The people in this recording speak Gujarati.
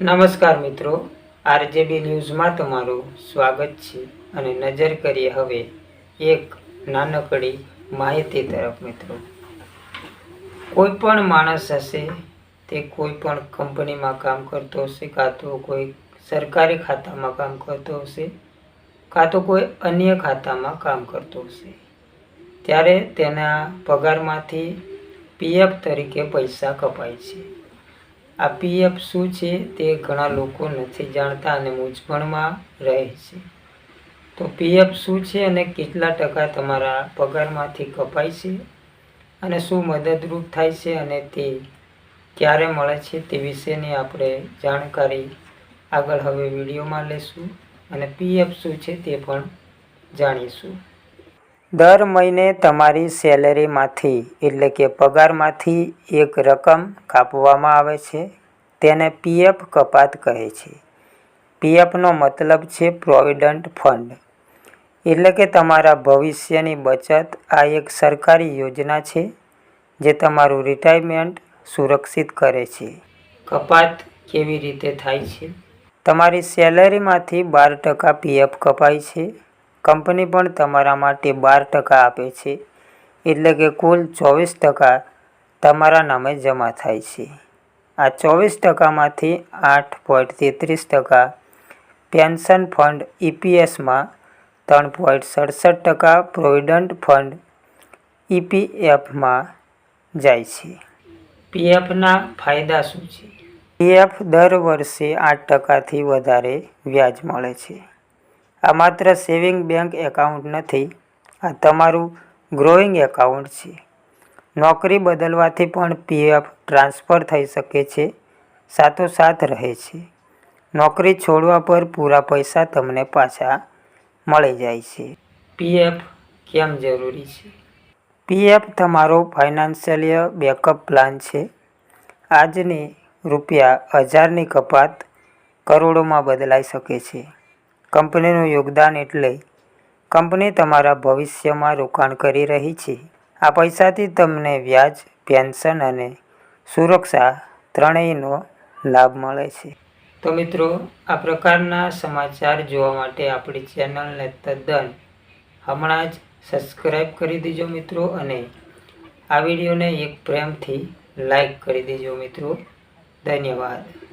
નમસ્કાર મિત્રો. આરજેબી ન્યૂઝમાં તમારું સ્વાગત છે અને નજર કરીએ હવે એક નાનકડી માહિતી તરફ મિત્રો. કોઈ પણ માણસ હશે, તે કોઈ પણ કંપનીમાં કામ કરતો હશે, કાં તો કોઈ સરકારી ખાતામાં કામ કરતો હશે, કાં તો કોઈ અન્ય ખાતામાં કામ કરતો હશે, ત્યારે તેના પગારમાંથી પીએફ તરીકે પૈસા કપાય છે. આ પીએફ શું છે તે ઘણા લોકો નથી જાણતા અને મૂંઝવણમાં રહે છે. તો પીએફ શું છે અને કેટલા ટકા તમારા પગારમાંથી કપાય છે? અને શું મદદરૂપ થાય છે અને તે ક્યારે મળે છે તે વિશેની આપણે જાણકારી આગળ હવે વિડીયોમાં લેશું અને પીએફ શું છે તે પણ જાણીશું. દર મહિને તમારી સેલેરીમાંથી, એટલે કે પગારમાંથી, એક રકમ કાપવામાં આવે છે. તેને પીએફ કપાત કહે છે. પીએફનો મતલબ છે પ્રોવિડન્ટ ફંડ. એટલે કે તમારા ભવિષ્યની બચત આ એક સરકારી યોજના છે, જે તમારું રિટાયરમેન્ટ સુરક્ષિત કરે છે. કપાત કેવી રીતે થાય છે? તમારી સેલેરીમાંથી બાર ટકા પીએફ કપાય છે. કંપની પણ તમારા માટે બાર ટકા આપે છે. એટલે કે કુલ ચોવીસ ટકા તમારા નામે જમા થાય છે. આ ચોવીસ ટકામાંથી આઠ પોઈન્ટ તેત્રીસ ટકા પેન્શન ફંડ ઈપીએસમાં ત્રણ પોઈન્ટ સડસઠ ટકા પ્રોવિડન્ટ ફંડ ઈપીએફમાં જાય છે. પીએફના ફાયદા શું છે? પીએફ દર વર્ષે આઠ ટકાથી વધારે વ્યાજ મળે છે. આ માત્ર સેવિંગ બેંક એકાઉન્ટ નથી આ તમારું ગ્રોઈંગ એકાઉન્ટ છે. નોકરી બદલવાથી પણ પીએફ ટ્રાન્સફર થઈ શકે છે સાથોસાથ રહે છે. નોકરી છોડવા પર પૂરા પૈસા તમને પાછા મળી જાય છે. પીએફ કેમ જરૂરી છે? પીએફ તમારો ફાઇનાન્શિયલ બેકઅપ પ્લાન છે. આજની રૂપિયા હજારની કપાત કરોડોમાં બદલાઈ શકે છે. કંપનીનું યોગદાન એટલે કંપની તમારા ભવિષ્યમાં રોકાણ કરી રહી છે. આ પૈસાથી તમને વ્યાજ, પેન્શન અને સુરક્ષા ત્રણેયનો લાભ મળે છે. તો મિત્રો, આ પ્રકારના સમાચાર જોવા માટે આપણી ચેનલને તદ્દન હમણાં જ સબસ્ક્રાઈબ કરી દેજો મિત્રો અને આ વિડીયોને એક પ્રેમથી લાઈક કરી દેજો મિત્રો. ધન્યવાદ.